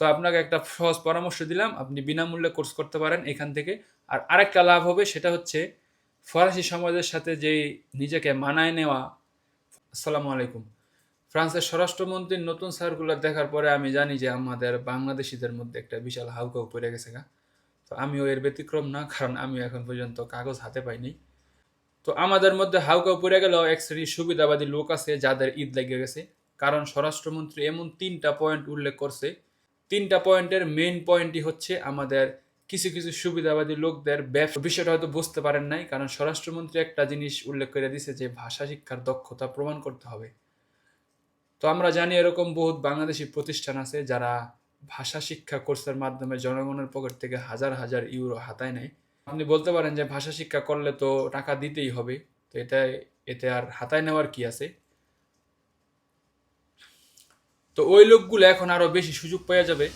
তো আপনাকে একটা সহজ পরামর্শ দিলাম, আপনি বিনামূল্যে কোর্স করতে পারেন এখান থেকে। আর আরেকটা লাভ হবে, সেটা হচ্ছে ফরাসি সমাজের সাথে যে নিজেকে মানায় নেওয়া, আসসালামু আলাইকুম। ফ্রান্সের স্বরাষ্ট্রমন্ত্রীর নতুন সার্কুলার দেখার পরে আমি জানি যে আমাদের বাংলাদেশিদের মধ্যে একটা বিশাল হাউকাউ পড়ে গেছে গা। তো আমিও এর ব্যতিক্রম না, কারণ আমি এখন পর্যন্ত কাগজ হাতে পাইনি। তো আমাদের মধ্যে হাউকাউ পড়ে গেলেও এক শ্রেণির সুবিধাবাদী লোক আছে যাদের ঈদ লেগে গেছে। কারণ স্বরাষ্ট্রমন্ত্রী এমন তিনটা পয়েন্ট উল্লেখ করছে তিনটা পয়েন্টের মেইন পয়েন্টই হচ্ছে আমাদের কিছু কিছু সুবিধাবাদী লোকদের ব্যবসা। বিষয়টা হয়তো বুঝতে পারেন নাই, কারণ স্বরাষ্ট্রমন্ত্রী একটা জিনিস উল্লেখ করে দিছে যে ভাষা শিক্ষার দক্ষতা প্রমাণ করতে হবে। তো আমরা জানি এরকম বহুত বাংলাদেশি প্রতিষ্ঠান আছে যারা ভাষা শিক্ষা কোর্সের মাধ্যমে জনগণের পকেট থেকে হাজার হাজার ইউরো হাতায় নেয়। আপনি বলতে পারেন যে ভাষা শিক্ষা করলে তো টাকা দিতেই হবে, তো এটা এতে আর হাতায় নেওয়ার কি আছে? তো ওই লোকগুলো এখন আরও বেশি সুযোগ পাওয়া যাবে।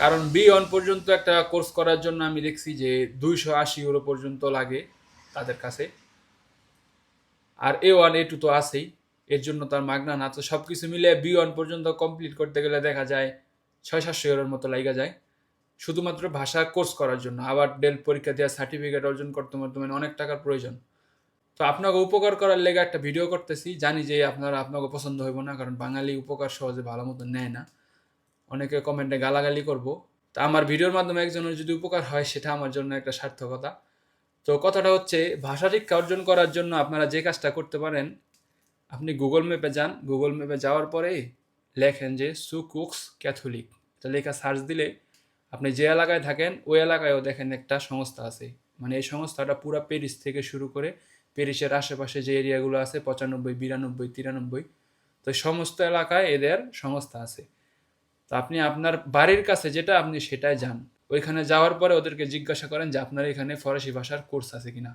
কারণ বি ওয়ান পর্যন্ত একটা কোর্স করার জন্য আমি দেখছি যে দুইশো আশি ইউরো পর্যন্ত লাগে তাদের কাছে। আর এ ওয়ান এ টু তো আছেই, এর জন্য তার মাগনা না। তো সব কিছু মিলে বি ওয়ান পর্যন্ত কমপ্লিট করতে গেলে দেখা যায় ছয় সাতশো ইউরোর মতো লাগা যায়। শুধুমাত্র ভাষা কোর্স করার জন্য। আবার ডেল পরীক্ষা দেওয়া সার্টিফিকেট অর্জন করতে করতে মানে অনেক টাকার প্রয়োজন। তো আপনাকে উপকার করার লেগে একটা ভিডিও করতেছি। জানি যে আপনারা আপনাকে পছন্দ হইব না, কারণ বাঙালি উপকার সহজে ভালো মতো নেয় না। অনেকে কমেন্টে গালাগালি করব। তা আমার ভিডিওর মাধ্যমে একজনের যদি উপকার হয়, সেটা আমার জন্য একটা সার্থকতা। তো কথাটা হচ্ছে, ভাষা শিক্ষা অর্জন করার জন্য আপনারা যে কাজটা করতে পারেন, আপনি গুগল ম্যাপে যান। গুগল ম্যাপে যাওয়ার পরে লেখেন যে সু কুকস ক্যাথলিক তো লেখা সার্চ দিলে আপনি যে এলাকায় থাকেন, ওই এলাকায়ও দেখেন একটা সংস্থা আছে। মানে এই সংস্থাটা পুরো প্যারিস থেকে শুরু করে প্যারিসের আশেপাশে যে এরিয়াগুলো আছে, পঁচানব্বই, বিরানব্বই, তিরানব্বই, তো সমস্ত এলাকায় এদের সংস্থা আছে। তো আপনি আপনার বাড়ির কাছে যেটা আপনি সেটাই যান। ওইখানে যাওয়ার পরে ওদেরকে জিজ্ঞাসা করেন যে, আপনার এখানে ফরাসি ভাষার কোর্স আছে কিনা?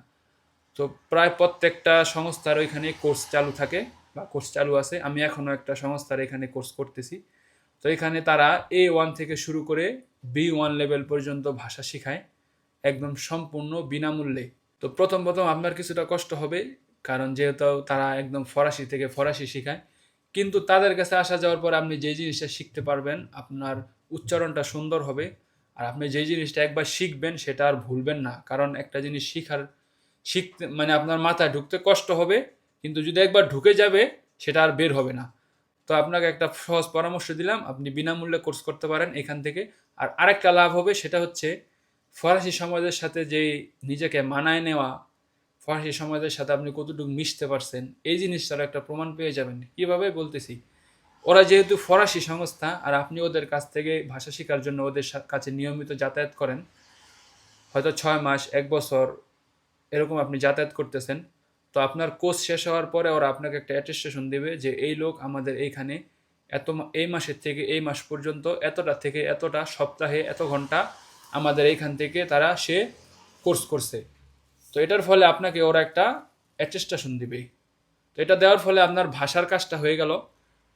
তো প্রায় প্রত্যেকটা সংস্থার ওইখানে কোর্স চালু থাকে বা কোর্স চালু আছে। আমি এখনও একটা সংস্থার এখানে কোর্স করতেছি। তো এখানে তারা এ ওয়ান থেকে শুরু করে বি ওয়ান লেভেল পর্যন্ত ভাষা শেখায়। একদম সম্পূর্ণ বিনামূল্যে। তো প্রথম প্রথম আপনার কিছুটা কষ্ট হবে, কারণ যেহেতু তারা একদম ফরাসি থেকে ফরাসি শেখায়, কিন্তু তাদের কাছে আসা যাওয়ার পর আপনি যে জিনিসটা শিখতে পারবেন, আপনার উচ্চারণটা সুন্দর হবে। আর আপনি যে জিনিসটা একবার শিখবেন, সেটা আর ভুলবেন না। কারণ একটা জিনিস শিখার, শিখতে মানে আপনার মাথায় ঢুকতে কষ্ট হবে, কিন্তু যদি একবার ঢুকে যাবে, সেটা আর বের হবে না। তো আপনাকে একটা সহজ পরামর্শ দিলাম, আপনি বিনামূল্যে কোর্স করতে পারেন এখান থেকে। আর আরেকটা লাভ হবে, সেটা হচ্ছে ফরাসি সমাজের সাথে যে নিজেকে মানায় নেওয়া, ফরাসি সমাজের সাথে আপনি কতটুকু মিশতে পারছেন, এই জিনিসটার একটা প্রমাণ পেয়ে যাবেন। কীভাবে বলতেছি? ওরা যেহেতু ফরাসি সংস্থা, আর আপনি ওদের কাছ থেকে ভাষা শেখার জন্য ওদের কাছে নিয়মিত যাতায়াত করেন, হয়তো ছয় মাস, এক বছর, এরকম আপনি যাতায়াত করতেছেন, তো আপনার কোর্স শেষ হওয়ার পরে ওরা আপনাকে একটা অ্যাটেস্টেশন দেবে যে এই লোক আমাদের এইখানে এত এই মাসের থেকে এই মাস পর্যন্ত এতটা থেকে এতটা সপ্তাহে এত ঘণ্টা আমাদের এইখান থেকে তারা সে কোর্স করছে। তো এটার ফলে আপনাকে ওরা একটা অ্যাটেস্টেশন দিবে। তো এটা দেওয়ার ফলে আপনার ভাষার কাজটা হয়ে গেল।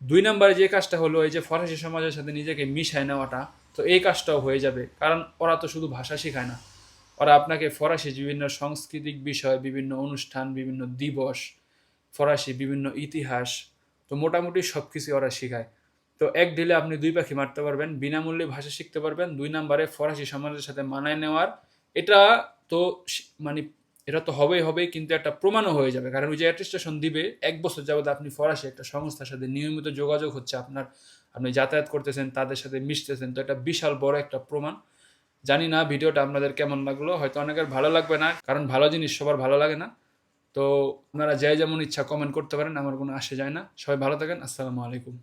দুই নম্বরে যে কাজটা হলো, এই যে ফরাসি সমাজের সাথে নিজেকে মিশায় নেওয়াটা, তো এই কাজটাও হয়ে যাবে। কারণ ওরা তো শুধু ভাষা শেখায় না। ওরা আপনাকে ফরাসি বিভিন্ন সাংস্কৃতিক বিষয়, বিভিন্ন অনুষ্ঠান, বিভিন্ন দিবস, ফরাসি বিভিন্ন ইতিহাস, তো মোটামুটি সব কিছু ওরা শেখায়। তো এক ঢিলে আপনি দুই পাখি মারতে পারবেন, বিনামূল্যে ভাষা শিখতে পারবেন, দুই নম্বরে ফরাসি সমাজের সাথে মানায় নেওয়ার। এটা তো মানে এটা তো হবেই হবেই, কিন্তু একটা প্রমাণও হয়ে যাবে। কারণ ওই যে অ্যাটেস্টেশন দিবে, এক বছর যাবত আপনি ফরাসি একটা সংস্থার সাথে নিয়মিত যোগাযোগ হচ্ছে আপনার, আপনি যাতায়াত করতেছেন, তাদের সাথে মিশতেছেন, তো এটা বিশাল বড় একটা প্রমাণ। জানি না ভিডিওটা আপনাদের কেমন লাগল, হয়তো অনেকের ভালো লাগবে না, কারণ ভালো জিনিস সবার ভালো লাগে না। তো আপনারা যাই যেমন ইচ্ছা কমেন্ট করতে পারেন, আমার কোনো আসে যায় না। সবাই ভালো থাকেন, আসসালামু আলাইকুম।